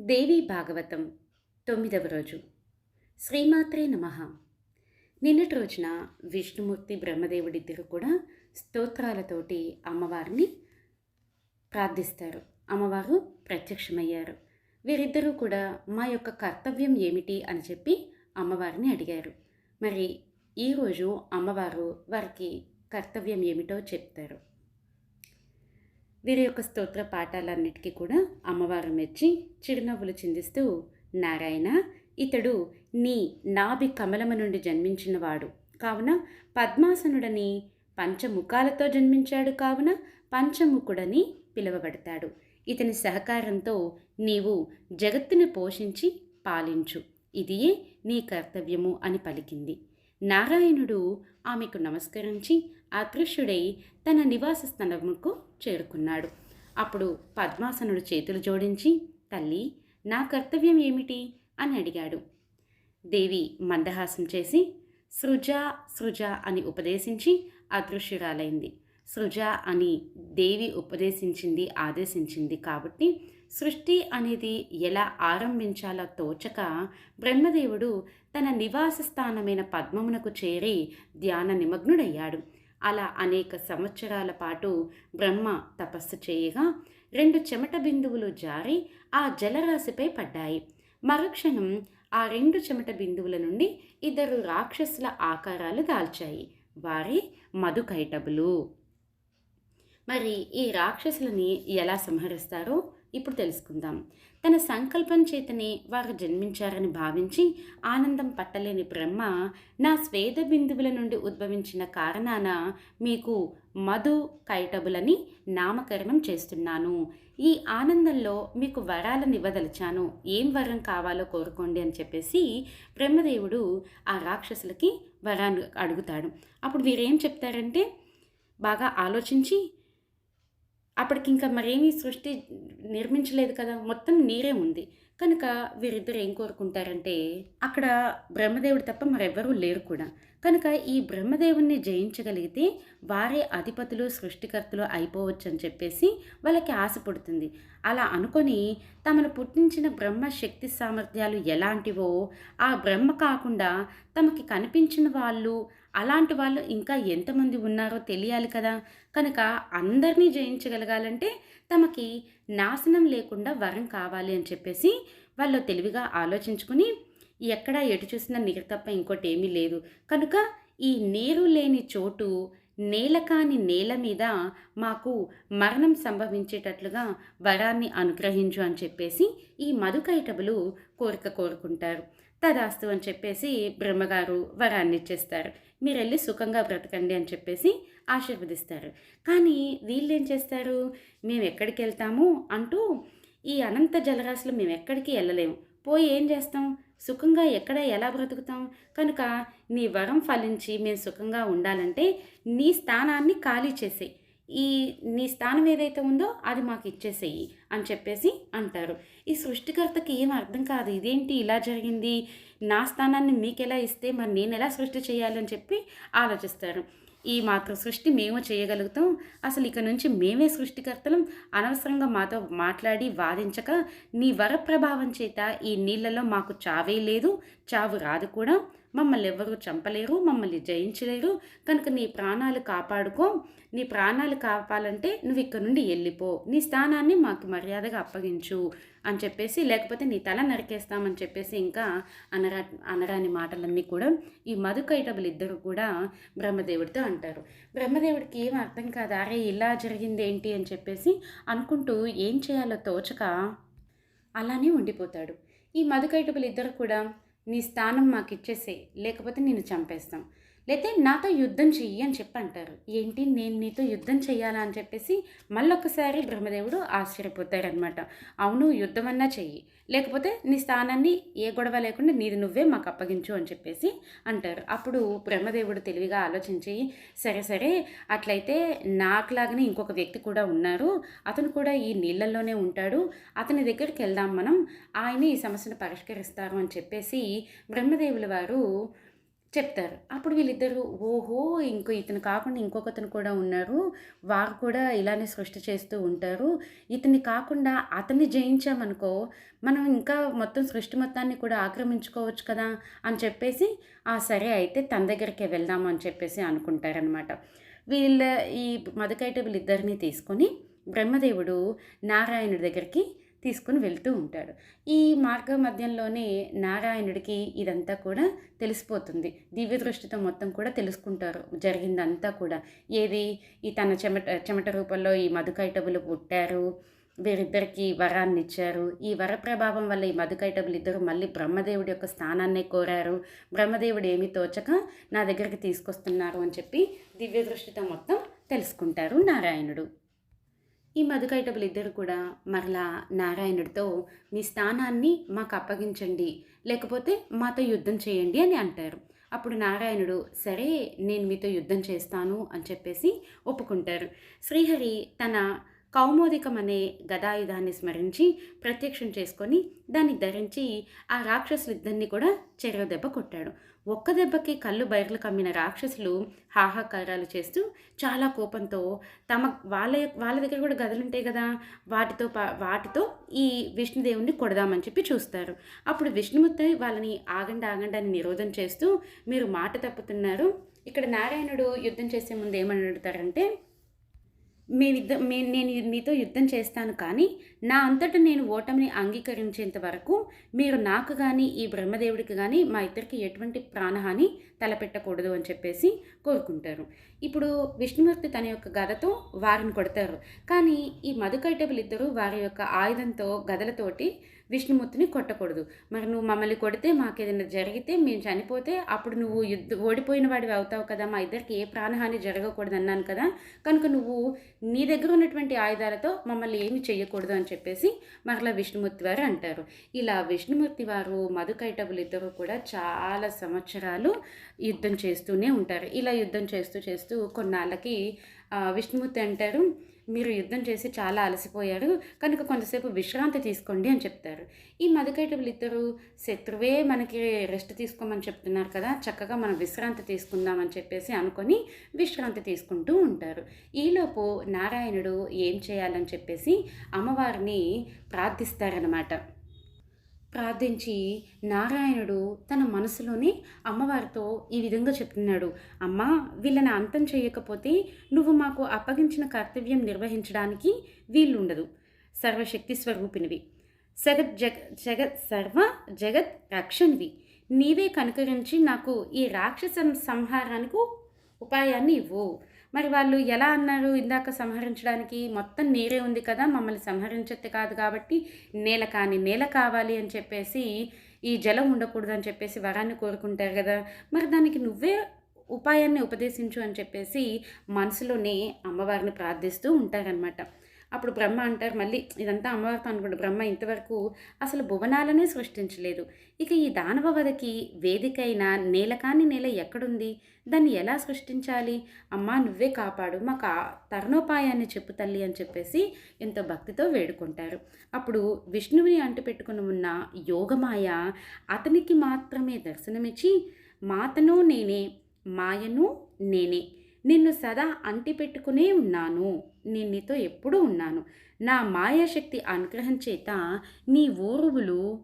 దేవీ భాగవతం తొమ్మిదవ రోజు. శ్రీమాత్రే నమ. నిన్నటి రోజున విష్ణుమూర్తి బ్రహ్మదేవుడిద్దరు కూడా స్తోత్రాలతోటి అమ్మవారిని ప్రార్థిస్తారు. అమ్మవారు ప్రత్యక్షమయ్యారు. వీరిద్దరూ కూడా మా యొక్క కర్తవ్యం ఏమిటి అని చెప్పి అమ్మవారిని అడిగారు. మరి ఈరోజు అమ్మవారు వారికి కర్తవ్యం ఏమిటో చెప్తారు. వీరి యొక్క స్తోత్ర పాఠాలన్నిటికీ కూడా అమ్మవారు మెచ్చి చిరునవ్వులు చిందిస్తూ నారాయణ ఇతడు నీ నాభి కమలము నుండి జన్మించినవాడు కావున పద్మాసనుడని పంచముఖాలతో జన్మించాడు. కావున పంచముఖుడని పిలువబడతాడు. ఇతని సహకారంతో నీవు జగత్తుని పోషించి పాలించు. ఇదియే నీ కర్తవ్యము అని పలికింది. నారాయణుడు ఆమెకు నమస్కరించి అదృశ్యుడై తన నివాస స్థలముకు చేరుకున్నాడు. అప్పుడు పద్మాసనుడు చేతులు జోడించి తల్లి నా కర్తవ్యం ఏమిటి అని అడిగాడు. దేవి మందహాసం చేసి సృజ సృజ అని ఉపదేశించి అదృశ్యురాలైంది. సృజ అని దేవి ఉపదేశించింది ఆదేశించింది కాబట్టి సృష్టి అనేది ఎలా ఆరంభించాలో తోచక బ్రహ్మదేవుడు తన నివాస స్థానమైన పద్మమునకు చేరి ధ్యాన నిమగ్నుడయ్యాడు. అలా అనేక సంవత్సరాల పాటు బ్రహ్మ తపస్సు చేయగా రెండు చెమట బిందువులు జారి ఆ జలరాశిపై పడ్డాయి. మరుక్షణం ఆ రెండు చెమట బిందువుల నుండి ఇద్దరు రాక్షసుల ఆకారాలు దాల్చాయి. వారే మధుకైటబులు. మరి ఈ రాక్షసులని ఎలా సంహరిస్తారో? ఇప్పుడు తెలుసుకుందాం. తన సంకల్పం చేతనే వారు జన్మించారని భావించి ఆనందం పట్టలేని బ్రహ్మ నా స్వేద బిందువుల నుండి ఉద్భవించిన కారణాన మీకు మధు కైటబులని నామకరణం చేస్తున్నాను. ఈ ఆనందంలో మీకు వరాలను ఇవ్వదలిచాను. ఏం వరం కావాలో కోరుకోండి అని చెప్పేసి బ్రహ్మదేవుడు ఆ రాక్షసులకి వరాన్ని అడుగుతాడు. అప్పుడు వీరేం చెప్తారంటే బాగా ఆలోచించి అప్పటికి ఇంకా మరేమీ సృష్టి నిర్మించలేదు కదా. మొత్తం నీరే ఉంది. కనుక వీరిద్దరు ఏం కోరుకుంటారంటే అక్కడ బ్రహ్మదేవుడు తప్ప మరెవ్వరూ లేరు కూడా. కనుక ఈ బ్రహ్మదేవుణ్ణి జయించగలిగితే వారే అధిపతులు సృష్టికర్తలు అయిపోవచ్చు అని చెప్పేసి వాళ్ళకి ఆశ పుడుతుంది. అలా అనుకొని తమను పుట్టించిన బ్రహ్మ శక్తి సామర్థ్యాలు ఎలాంటివో ఆ బ్రహ్మ కాకుండా తమకి కనిపించిన వాళ్ళు అలాంటి వాళ్ళు ఇంకా ఎంతమంది ఉన్నారో తెలియాలి కదా. కనుక అందరినీ జయించగలగాలంటే తమకి నాశనం లేకుండా వరం కావాలి అని చెప్పేసి వాళ్ళు తెలివిగా ఆలోచించుకుని ఎక్కడ ఎటు చూసినా నీరు తప్ప ఇంకోటి ఏమీ లేదు. కనుక ఈ నీరు లేని చోటు నేల కాని నేల మీద మాకు మరణం సంభవించేటట్లుగా వరాన్ని అనుగ్రహించు అని చెప్పేసి ఈ మధుకైటబులు కోరిక కోరుకుంటారు. తదాస్తు అని చెప్పేసి బ్రహ్మగారు వరాన్ని ఇచ్చేస్తారు. మీరు వెళ్ళి సుఖంగా బ్రతకండి అని చెప్పేసి ఆశీర్వదిస్తారు. కానీ వీళ్ళు ఏం చేస్తారు? మేము ఎక్కడికి వెళ్తాము అంటూ ఈ అనంత జలరాశులు మేము ఎక్కడికి వెళ్ళలేము. పోయి ఏం చేస్తాం? సుఖంగా ఎక్కడ ఎలా బ్రతుకుతాం? కనుక నీ వరం ఫలించి మేము సుఖంగా ఉండాలంటే నీ స్థానాన్ని ఖాళీ చేసేయి. ఈ నీ స్థానం ఏదైతే ఉందో అది మాకు ఇచ్చేసేయి అని చెప్పేసి అంటారు. ఈ సృష్టికర్తకి ఏం అర్థం కాదు? ఇదేంటి ఇలా జరిగింది? నా స్థానాన్ని మీకు ఎలా ఇస్తే మరి నేను ఎలా సృష్టి చేయాలని చెప్పి ఆలోచిస్తారు. ఈ మాత్ర సృష్టి మేము చేయగలుగుతాం. అసలు ఇక నుంచి మేమే సృష్టికర్తలం. అనవసరంగా మాతో మాట్లాడి వాదించక నీ వర ప్రభావం చేత ఈ నీళ్ళలో మాకు చావే లేదు చావు రాదు కూడా. మమ్మల్ని ఎవరు చంపలేరు మమ్మల్ని జయించలేరు. కనుక నీ ప్రాణాలు కాపాడుకో. నీ ప్రాణాలు కాపాలంటే నువ్వు ఇక్కడ నుండి వెళ్ళిపో. నీ స్థానాన్ని మాకు మర్యాదగా అప్పగించు అని చెప్పేసి లేకపోతే నీ తల నరికేస్తామని చెప్పేసి ఇంకా అనరా అనరాని మాటలన్నీ కూడా ఈ మధుకైటబులు ఇద్దరు కూడా బ్రహ్మదేవుడితో అంటారు. బ్రహ్మదేవుడికి ఏం అర్థం కాదు? అరే ఇలా జరిగింది ఏంటి అని చెప్పేసి అనుకుంటూ ఏం చేయాలో తోచక అలానే ఉండిపోతాడు. ఈ మధుకైటబులు ఇద్దరు కూడా నీ స్థానం మాకు ఇచ్చేసే లేకపోతే నేను చంపేస్తాం. లేతే నాతో యుద్ధం చెయ్యి అని చెప్పి అంటారు ఏంటి నేను నీతో యుద్ధం చెయ్యాలా అని చెప్పేసి మళ్ళొకసారి బ్రహ్మదేవుడు ఆశ్చర్యపోతారనమాట అవును యుద్ధం అన్నా చెయ్యి. లేకపోతే నీ స్థానాన్ని ఏ గొడవ లేకుండా నీది నువ్వే మాకు అప్పగించు అని చెప్పేసి అంటారు. అప్పుడు బ్రహ్మదేవుడు తెలివిగా ఆలోచించి సరే సరే అట్లయితే నాకులాగానే ఇంకొక వ్యక్తి కూడా ఉన్నారు. అతను కూడా ఈ నీళ్ళల్లోనే ఉంటాడు. అతని దగ్గరికి వెళ్దాం మనం. ఆయన ఈ సమస్యను పరిష్కరిస్తారు అని చెప్పేసి బ్రహ్మదేవుల వారు చెప్తారు. అప్పుడు వీళ్ళిద్దరూ ఓహో ఇంకో ఇతను కాకుండా ఇంకొకతను కూడా ఉన్నారు. వారు కూడా ఇలానే సృష్టి చేస్తూ ఉంటారు. ఇతన్ని కాకుండా అతన్ని జయించామనుకో మనం ఇంకా మొత్తం సృష్టి మొత్తాన్ని కూడా ఆక్రమించుకోవచ్చు కదా అని చెప్పేసి ఆ సరే అయితే తన దగ్గరికే వెళ్దాము అని చెప్పేసి అనుకుంటారనమాట వీళ్ళ ఈ మధుకైట వీళ్ళిద్దరిని తీసుకొని బ్రహ్మదేవుడు నారాయణుడి దగ్గరికి తీసుకుని వెళ్తూ ఉంటాడు. ఈ మార్గ మధ్యంలోనే నారాయణుడికి ఇదంతా కూడా తెలిసిపోతుంది. దివ్య దృష్టితో మొత్తం కూడా తెలుసుకుంటారు. జరిగిందంతా కూడా. ఏది? ఈ తన చెమట చెమట రూపంలో ఈ మధుకైటబులు పుట్టారు. వీరిద్దరికి వరాన్ని ఇచ్చారు. ఈ వర ప్రభావం వల్ల ఈ మధుకైటబులు ఇద్దరు మళ్ళీ బ్రహ్మదేవుడి యొక్క స్థానాన్నే కోరారు. బ్రహ్మదేవుడు ఏమీ తోచక నా దగ్గరికి తీసుకొస్తున్నారు అని చెప్పి దివ్య దృష్టితో మొత్తం తెలుసుకుంటారు నారాయణుడు. ఈ మధుకైటబులు ఇద్దరు కూడా మరలా నారాయణుడితో మీ స్థానాన్ని మాకు అప్పగించండి లేకపోతే మాతో యుద్ధం చేయండి అని అంటారు. అప్పుడు నారాయణుడు సరే నేను మీతో యుద్ధం చేస్తాను అని చెప్పేసి ఒప్పుకుంటారు. శ్రీహరి తన కౌమోదికం అనే గదాయుధాన్ని స్మరించి ప్రత్యక్షం చేసుకొని దాన్ని ధరించి ఆ రాక్షసులిద్దరిని కూడా చెరవ దెబ్బ కొట్టాడు. ఒక్క దెబ్బకి కళ్ళు బయర్లు కమ్మిన రాక్షసులు హాహాకారాలు చేస్తూ చాలా కోపంతో తమ వాళ్ళ వాళ్ళ దగ్గర కూడా గదులుంటాయి కదా వాటితో పా వాటితో ఈ విష్ణుదేవుణ్ణి కొడదామని చెప్పి చూస్తారు. అప్పుడు విష్ణుమూర్తి వాళ్ళని ఆగండి ఆగండి అని నిరోధం చేస్తూ మీరు మాట తప్పుతున్నారు. ఇక్కడ నారాయణుడు యుద్ధం చేసే ముందు ఏమని అడుగుతారంటే మేమిద్ద మే నేను మీతో యుద్ధం చేస్తాను కానీ నా అంతటా నేను ఓటమిని అంగీకరించేంత వరకు మీరు నాకు కానీ ఈ బ్రహ్మదేవుడికి కానీ మా ఇద్దరికి ఎటువంటి ప్రాణహాని తలపెట్టకూడదు అని చెప్పేసి కోరుకుంటారు. ఇప్పుడు విష్ణుమూర్తి తన యొక్క గదతో వారిని కొడతారు. కానీ ఈ మధుకైటబులు ఇద్దరు వారి యొక్క ఆయుధంతో గదలతోటి విష్ణుమూర్తిని కొట్టకూడదు. మరి నువ్వు మమ్మల్ని కొడితే మాకు ఏదైనా జరిగితే మేము చనిపోతే అప్పుడు నువ్వు యుద్ధ ఓడిపోయిన వాడివి అవుతావు కదా మా ఇద్దరికి ఏ ప్రాణహాని జరగకూడదు అన్నాను కదా. కనుక నువ్వు నీ దగ్గర ఉన్నటువంటి ఆయుధాలతో మమ్మల్ని ఏమి చేయకూడదు అని చెప్పేసి మరలా విష్ణుమూర్తి వారు అంటారు. ఇలా విష్ణుమూర్తి వారు మధుకైటవులు ఇద్దరు కూడా చాలా సంవత్సరాలు యుద్ధం చేస్తూనే ఉంటారు. ఇలా యుద్ధం చేస్తూ చేస్తూ కొన్నాళ్ళకి విష్ణుమూర్తి అంటారు మీరు యుద్ధం చేసి చాలా అలసిపోయారు కనుక కొంతసేపు విశ్రాంతి తీసుకోండి అని చెప్తారు. ఈ మధుకైటబులు ఇద్దరు శత్రువే మనకి రెస్ట్ తీసుకోమని చెప్తున్నారు కదా చక్కగా మనం విశ్రాంతి తీసుకుందామని చెప్పేసి అనుకొని విశ్రాంతి తీసుకుంటూ ఉంటారు. ఈలోపు నారాయణుడు ఏం చేయాలని చెప్పేసి అమ్మవారిని ప్రార్థిస్తారనమాట ప్రార్థించి నారాయణుడు తన మనసులోనే అమ్మవారితో ఈ విధంగా చెప్తున్నాడు అమ్మా వీళ్ళని అంతం చేయకపోతే నువ్వు మాకు అప్పగించిన కర్తవ్యం నిర్వహించడానికి వీలుండదు. సర్వశక్తి స్వరూపినివి. జగత్ జగ జగత్ సర్వ జగత్ రక్షణివి. నీవే కనుకరించి నాకు ఈ రాక్షస సంహారానికి ఉపాయాన్ని ఇవ్వు. మరి వాళ్ళు ఎలా అన్నారు? ఇందాక సంహరించడానికి మొత్తం నీరే ఉంది కదా మమ్మల్ని సంహరించతే కాదు కాబట్టి నేల కానీ నేల కావాలి అని చెప్పేసి ఈ జలం ఉండకూడదు అని చెప్పేసి వరాన్ని కోరుకుంటారు కదా. మరి దానికి నువ్వే ఉపాయాన్ని ఉపదేశించు అని చెప్పేసి మనసులోనే అమ్మవారిని ప్రార్థిస్తూ ఉంటారనమాట అప్పుడు బ్రహ్మ అంటారు మళ్ళీ ఇదంతా అమ్మవారితో అనుకుంటు బ్రహ్మ ఇంతవరకు అసలు భువనాలనే సృష్టించలేదు. ఇక ఈ దానవ వదకి వేదిక నేల కాని నేల ఎక్కడుంది? దాన్ని ఎలా సృష్టించాలి? అమ్మా నువ్వే కాపాడు మాకు ఆ తరుణోపాయాన్ని చెప్పు తల్లి అని చెప్పేసి ఎంతో భక్తితో వేడుకుంటారు. అప్పుడు విష్ణువుని అంటుపెట్టుకుని ఉన్న యోగమాయ అతనికి మాత్రమే దర్శనమిచ్చి మాతను నేనే మాయను నేనే నిన్ను సదా అంటిపెట్టుకునే ఉన్నాను. నిన్నితో ఎప్పుడూ ఉన్నాను. నా మాయాశక్తి అనుగ్రహం చేత నీ ఊరువులు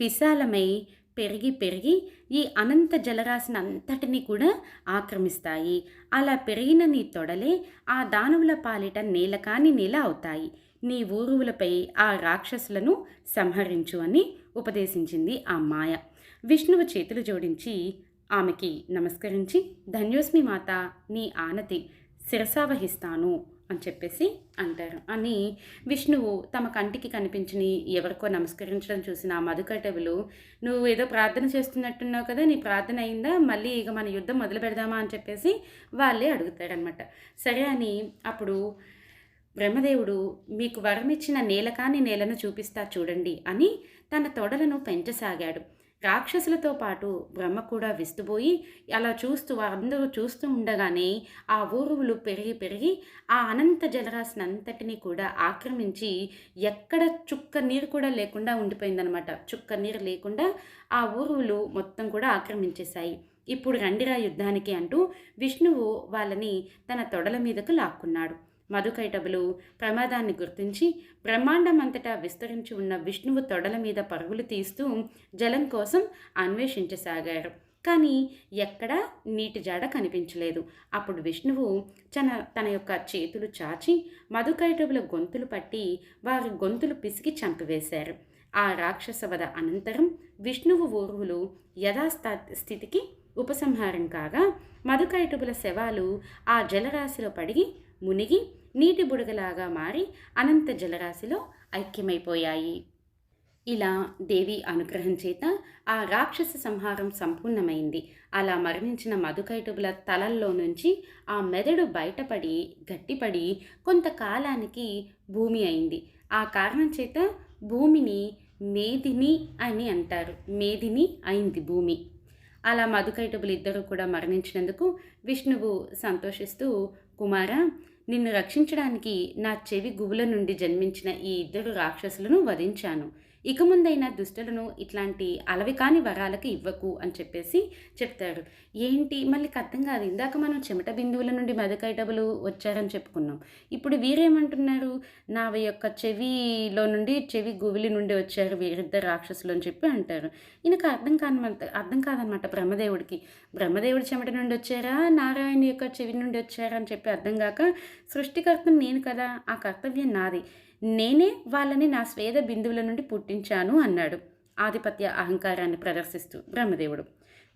విశాలమై పెరిగి పెరిగి ఈ అనంత జలరాశిని అంతటిని కూడా ఆక్రమిస్తాయి. అలా పెరిగిన నీ తొడలే ఆ దానవుల పాలిట నేల కాని నేల అవుతాయి. నీ ఊరువులపై ఆ రాక్షసులను సంహరించు అని ఉపదేశించింది ఆ మాయ. విష్ణువు చేతులు జోడించి ఆమెకి నమస్కరించి ధన్యోస్మి మాత నీ ఆనతి శిరసావహిస్తాను అని చెప్పేసి అంటారు. అని విష్ణువు తమ కంటికి కనిపించిన ఎవరికో నమస్కరించడం చూసిన ఆ మధుకటవులు నువ్వు ఏదో ప్రార్థన చేస్తున్నట్టున్నావు కదా నీ ప్రార్థన అయిందా? మళ్ళీ ఇక మన యుద్ధం మొదలు పెడదామా? అని చెప్పేసి వాళ్ళే అడుగుతారనమాట సరే అని అప్పుడు బ్రహ్మదేవుడు మీకు వరమిచ్చిన నేల కాని నేలను చూపిస్తా చూడండి అని తన తొడలను పెంచసాగాడు. రాక్షసులతో పాటు బ్రహ్మ కూడా విస్తుపోయి అలా చూస్తూ అందరూ చూస్తూ ఉండగానే ఆ ఊరువులు పెరిగి పెరిగి ఆ అనంత జలరాశిని అంతటినీ కూడా ఆక్రమించి ఎక్కడ చుక్క నీరు కూడా లేకుండా ఉండిపోయిందనమాట చుక్క నీరు లేకుండా ఆ ఊరువులు మొత్తం కూడా ఆక్రమించేశాయి. ఇప్పుడు రండిరా యుద్ధానికి అంటూ విష్ణువు వాళ్ళని తన తొడల మీదకు లాక్కున్నాడు. మధుకైటబులు ప్రమాదాన్ని గుర్తించి బ్రహ్మాండమంతటా విస్తరించి ఉన్న విష్ణువు తొడల మీద పరుగులు తీస్తూ జలం కోసం అన్వేషించసాగారు. కానీ ఎక్కడా నీటి జాడ కనిపించలేదు. అప్పుడు విష్ణువు తన తన యొక్క చేతులు చాచి మధుకైటబుల గొంతులు పట్టి వారి గొంతులు పిసికి చంపివేశారు. ఆ రాక్షస వధ అనంతరం విష్ణువు ఊరువులు యథాస్థా స్థితికి ఉపసంహారం కాగా మధుకైటుబుల శవాలు ఆ జలరాశిలో పడిగి మునిగి నీటి బుడగలాగా మారి అనంత జలరాశిలో ఐక్యమైపోయాయి. ఇలా దేవి అనుగ్రహం చేత ఆ రాక్షస సంహారం సంపూర్ణమైంది. అలా మరణించిన మధుకైటుబుల తలల్లో నుంచి ఆ మెదడు బయటపడి గట్టిపడి కొంతకాలానికి భూమి అయింది. ఆ కారణం చేత భూమిని మేదిని అని అంటారు. మేదిని అయింది భూమి. అలా మధుకైటుబులు ఇద్దరు కూడా మరణించినందుకు విష్ణువు సంతోషిస్తూ కుమార నిన్ను రక్షించడానికి నా చెవి గుబుల నుండి జన్మించిన ఈ ఇద్దరు రాక్షసులను వధించాను. ఇక ముందైనా దుష్టులను ఇట్లాంటి అలవి కాని వరాలకు ఇవ్వకు అని చెప్పేసి చెప్తారు. ఏంటి? మళ్ళీ అర్థం కాదు. ఇందాక మనం చెమట బిందువుల నుండి మెదకైటబులు వచ్చారని చెప్పుకున్నాం. ఇప్పుడు వీరేమంటున్నారు? నా యొక్క చెవిలో నుండి చెవి గువిలి నుండి వచ్చారు వీరిద్దరు రాక్షసులు అని చెప్పి అంటారు. ఈయనకు అర్థం కానమాట అర్థం కాదనమాట బ్రహ్మదేవుడికి. బ్రహ్మదేవుడి చెమట నుండి వచ్చారా? నారాయణ యొక్క చెవి నుండి వచ్చారా అని చెప్పి అర్థం కాక సృష్టికర్తను నేను కదా ఆ కర్తవ్యం నాది. నేనే వాళ్ళని నా స్వేద బిందువుల నుండి పుట్టించాను అన్నాడు. ఆధిపత్య అహంకారాన్ని ప్రదర్శిస్తూ బ్రహ్మదేవుడు.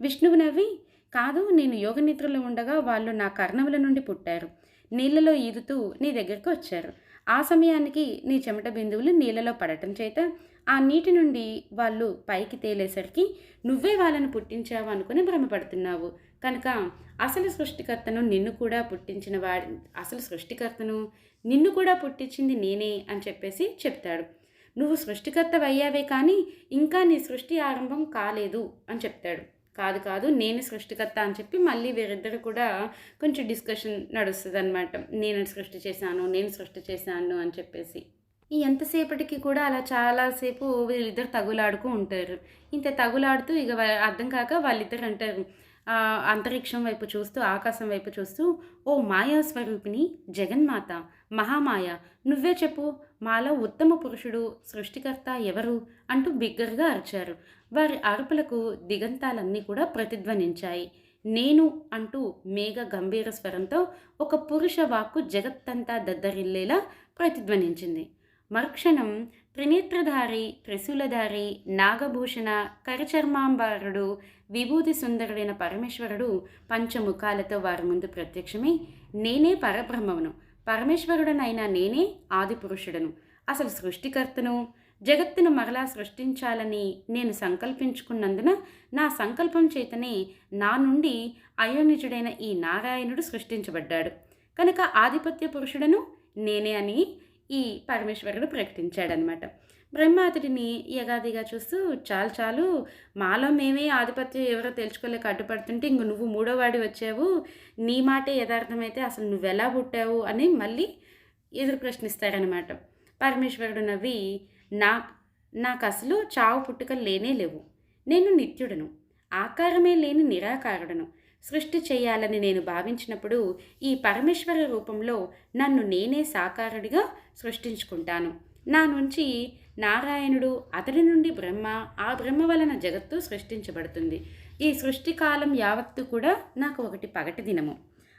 విష్ణువు నవ్వి కాదు నేను యోగ నిద్రలో ఉండగా వాళ్ళు నా కర్ణముల నుండి పుట్టారు. నీళ్ళలో ఈదుతూ నీ దగ్గరకు వచ్చారు. ఆ సమయానికి నీ చెమట బిందువులు నీళ్ళలో పడటం చేత ఆ నీటి నుండి వాళ్ళు పైకి తేలేసరికి నువ్వే వాళ్ళని పుట్టించావు అనుకుని భ్రమపడుతున్నావు. కనుక అసలు సృష్టికర్తను నిన్ను కూడా పుట్టించిన వాడి అసలు సృష్టికర్తను నిన్ను కూడా పుట్టించింది నేనే అని చెప్పేసి చెప్తాడు. నువ్వు సృష్టికర్త అయ్యావే కానీ ఇంకా నీ సృష్టి ఆరంభం కాలేదు అని చెప్తాడు. కాదు కాదు నేను సృష్టికర్త అని చెప్పి మళ్ళీ వీరిద్దరు కూడా కొంచెం డిస్కషన్ నడుస్తుంది అనమాట నేను సృష్టి చేశాను నేను సృష్టి చేశాను అని చెప్పేసి. ఈ ఎంతసేపటికి కూడా అలా చాలాసేపు వీళ్ళిద్దరు తగులాడుతూ ఉంటారు. ఇంత తగులాడుతూ ఇక అర్థం కాక వాళ్ళిద్దరు అంటారు అంతరిక్షం వైపు చూస్తూ ఆకాశం వైపు చూస్తూ ఓ మాయా స్వరూపిణి జగన్మాత మహామాయ నువ్వే చెప్పు మాలో ఉత్తమ పురుషుడు సృష్టికర్త ఎవరు అంటూ బిగ్గరగా అరిచారు. వారి అరుపులకు దిగంతాలన్నీ కూడా ప్రతిధ్వనించాయి. నేను అంటూ మేఘ గంభీర స్వరంతో ఒక పురుష వాక్కు జగత్తంతా దద్దరిల్లేలా ప్రతిధ్వనించింది. మరుక్షణం త్రినేత్రధారి త్రిశూలధారి నాగభూషణ కరచర్మాంబారుడు విభూతి సుందరుడైన పరమేశ్వరుడు పంచముఖాలతో వారి ముందు ప్రత్యక్షమై నేనే పరబ్రహ్మమును పరమేశ్వరుడనైనా నేనే ఆది పురుషుడను అసలు సృష్టికర్తను జగత్తును మరలా సృష్టించాలని నేను సంకల్పించుకున్నందున నా సంకల్పం చేతనే నా నుండి అయోనిజుడైన ఈ నారాయణుడు సృష్టించబడ్డాడు. కనుక ఆధిపత్య పురుషుడను నేనే అని ఈ పరమేశ్వరుడు ప్రకటించాడనమాట. బ్రహ్మ అతడిని యగాదిగా చూస్తూ చాలు చాలు మాలో మేమే ఆధిపత్యం ఎవరో తెలుసుకోలేక అడ్డుపడుతుంటే ఇంక నువ్వు మూడోవాడి వచ్చావు నీ మాటే యథార్థమైతే అసలు నువ్వెలా పుట్టావు అని మళ్ళీ ఎదురు ప్రశ్నిస్తాడనమాట. పరమేశ్వరుడు నవ్వి నా నాకు అసలు చావు పుట్టుకలు లేనే లేవు. నేను నిత్యుడను. ఆకారమే లేని నిరాకారుడను. సృష్టి చేయాలని నేను భావించినప్పుడు ఈ పరమేశ్వర రూపంలో నన్ను నేనే సాకారుడిగా సృష్టించుకుంటాను. నా నుంచి నారాయణుడు అతడి నుండి బ్రహ్మ ఆ బ్రహ్మ వలన జగత్తు సృష్టించబడుతుంది. ఈ సృష్టి కాలం యావత్తు కూడా నాకు ఒకటి పగటి దినము.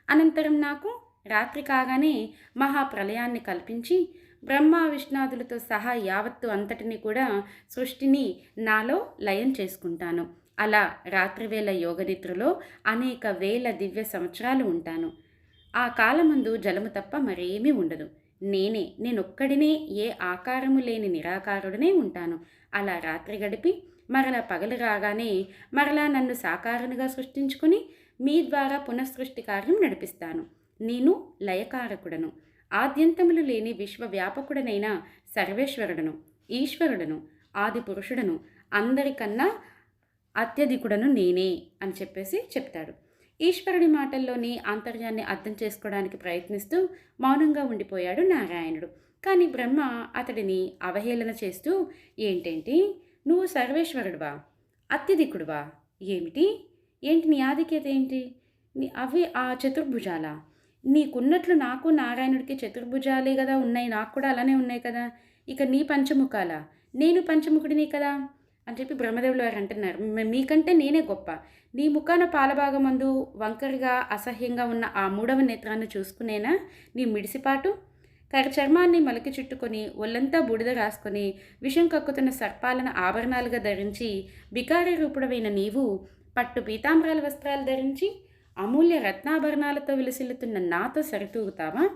అనంతరం నాకు రాత్రి కాగానే మహాప్రలయాన్ని కల్పించి బ్రహ్మ విష్ణాదులతో సహా యావత్తు అంతటిని కూడా సృష్టిని నాలో లయం చేసుకుంటాను. అలా రాత్రివేళ యోగనిద్రలో అనేక వేల దివ్య సంవత్సరాలు ఉంటాను. ఆ కాలమందు జలము తప్ప మరేమీ ఉండదు. నేనే నేనొక్కడినే ఏ ఆకారము లేని నిరాకారుడనే ఉంటాను. అలా రాత్రి గడిపి మరలా పగలు రాగానే మరలా నన్ను సాకారునిగా సృష్టించుకుని మీ ద్వారా పునఃసృష్టి కార్యం నడిపిస్తాను. నేను లయకారకుడను. ఆద్యంతములు లేని విశ్వవ్యాపకుడనైన సర్వేశ్వరుడను ఈశ్వరుడను ఆది పురుషుడను అందరికన్నా అత్యధికుడను నేనే అని చెప్పేసి చెప్తాడు. ఈశ్వరుడి మాటల్లోని ఆంతర్యాన్ని అర్థం చేసుకోవడానికి ప్రయత్నిస్తూ మౌనంగా ఉండిపోయాడు నారాయణుడు. కానీ బ్రహ్మ అతడిని అవహేళన చేస్తూ ఏంటేంటి? నువ్వు సర్వేశ్వరుడువా? అత్యధికుడువా? ఏమిటి? ఏంటి నీ ఆధిక్యత ఏంటి? నీ అవి ఆ చతుర్భుజాల? నీకున్నట్లు నాకు నారాయణుడికి చతుర్భుజాలే కదా ఉన్నాయి నాకు కూడా అలానే ఉన్నాయి కదా? ఇక నీ పంచముఖాల? నేను పంచముఖుడిని కదా? అని చెప్పి బ్రహ్మదేవులు వారు అంటున్నారు. మీకంటే నేనే గొప్ప. నీ ముఖాన పాలభాగమందు వంకరగా అసహ్యంగా ఉన్న ఆ మూడవ నేత్రాన్ని చూసుకునేనా? నీ మిడిసిపాటు? కర చర్మాన్ని మలికి చుట్టుకొని ఒళ్ళంతా బూడిద రాసుకొని విషం కక్కుతున్న సర్పాలను ఆభరణాలుగా ధరించి బికారి రూపుడవైన నీవు పట్టు పీతాంబరాల వస్త్రాలు ధరించి అమూల్య రత్నాభరణాలతో విలసిల్లుతున్న నాతో సరితూగుతావా?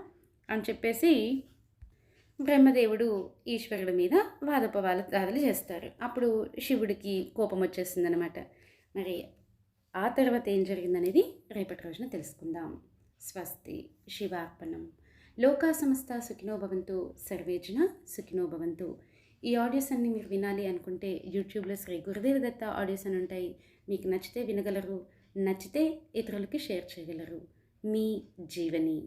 అని చెప్పేసి బ్రహ్మదేవుడు ఈశ్వరుడి మీద వాదోపవాద దాడులు చేస్తారు. అప్పుడు శివుడికి కోపం వచ్చేసిందనమాట మరి ఆ తర్వాత ఏం జరిగిందనేది రేపటి రోజున తెలుసుకుందాం. స్వస్తి శివార్పణం. లోకా సంస్థ సుఖినోభవంతు సర్వేజన సుఖినోభవంతు. ఈ ఆడియోస్ అన్ని మీరు వినాలి అనుకుంటే యూట్యూబ్లో శ్రీ గురుదేవ దత్త ఆడియోస్ అని ఉంటాయి. మీకు నచ్చితే వినగలరు నచ్చితే ఇతరులకి షేర్ చేయగలరు. మీ జీవని.